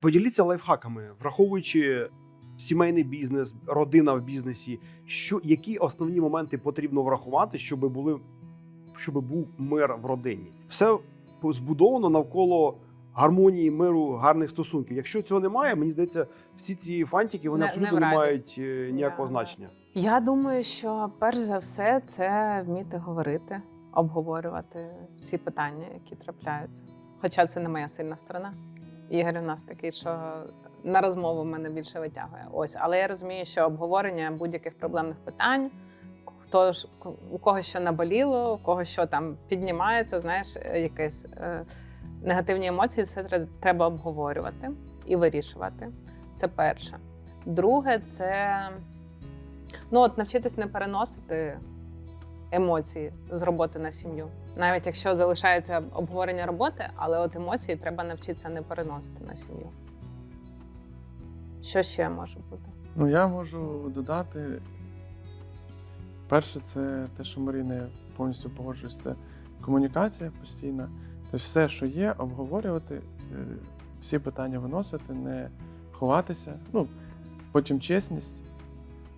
Поділіться лайфхаками, враховуючи сімейний бізнес, родина в бізнесі. Що які основні моменти потрібно врахувати, щоб були щоб був мир в родині? Все збудовано навколо гармонії, миру, гарних стосунків. Якщо цього немає, мені здається, всі ці фантики вони Не- абсолютно не не, мають е, ніякого да. значення. Я думаю, що перш за все це вміти говорити, обговорювати всі питання, які трапляються. Хоча це не моя сильна сторона. Ігор у нас такий, що на розмову мене більше витягує. Ось, але я розумію, що обговорення будь-яких проблемних питань, хто ж у кого що наболіло, у кого що там піднімається, знаєш, якісь е, негативні емоції, це треба обговорювати і вирішувати. Це перше. Друге, це ну от навчитись не переносити емоції з роботи на сім'ю. Навіть якщо залишається обговорення роботи, але от емоції треба навчитися не переносити на сім'ю. Що ще може бути? Ну, я можу додати. Перше, це те, що Маріна я повністю погоджуюсь, це комунікація постійна. Тобто все, що є, обговорювати, е, всі питання виносити, не ховатися. Ну, потім чесність.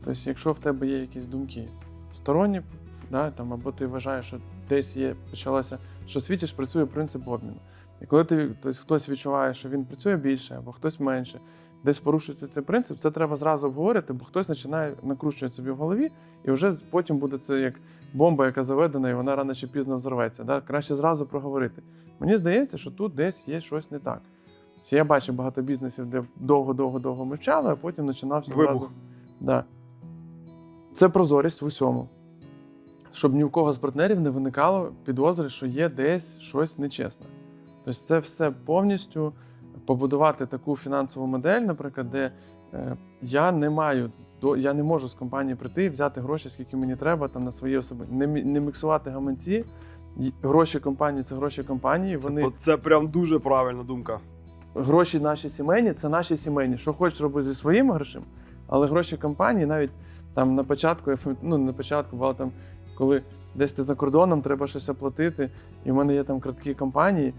Тобто, якщо в тебе є якісь думки сторонні, да, там, або ти вважаєш, що десь є, почалося, що в світі ж працює принцип обміну. І коли ти, тобто, хтось відчуває, що він працює більше або хтось менше, десь порушується цей принцип, це треба зразу обговорити, бо хтось починає накручувати собі в голові, і вже потім буде це як бомба, яка заведена, і вона рано чи пізно взорветься. Да? Краще зразу проговорити. Мені здається, що тут десь є щось не так. Я бачу багато бізнесів, де довго-довго-довго мовчали, а потім починався Вибух. зразу. Да. Це прозорість в усьому. Щоб ні в кого з партнерів не виникало підозри, що є десь щось нечесне. Тобто це все повністю побудувати таку фінансову модель, наприклад, де е, я не маю я не можу з компанії прийти, і взяти гроші, скільки мені треба там на свої особи. Не, не міксувати гаманці. Гроші компанії це гроші компанії. Вони Це, це прям дуже правильна думка. гроші наші сімейні це наші сімейні. Що хочеш роби зі своїми грошима, але гроші компанії навіть там на початку, ну не на початку, бувало там, коли десь ти за кордоном треба щось оплатити, і в мене є там картки компанії,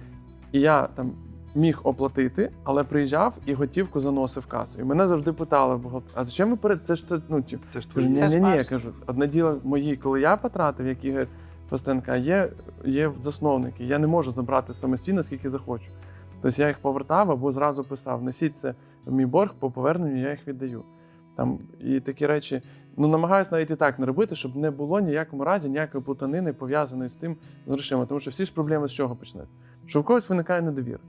і я там міг оплатити, але приїжджав і готівку заносив в касу. І мене завжди питали, бо а зачем ви перед це ж це, ну, ті, Це ж твої. Ні, ні, ні, я кажу, одне діло мої, коли я потратив, як Ігор Фастенка, є, є засновники. Я не можу забрати самостійно, скільки захочу. Тобто я їх повертав або зразу писав: несіть це в мій борг, по поверненню я їх віддаю. Там, і такі речі, ну намагаюся навіть і так не робити, щоб не було ніякому разі ніякої плутанини пов'язаної з тим з грошима. Тому що всі ж проблеми з чого почнуть? Що в когось виникає недовіра.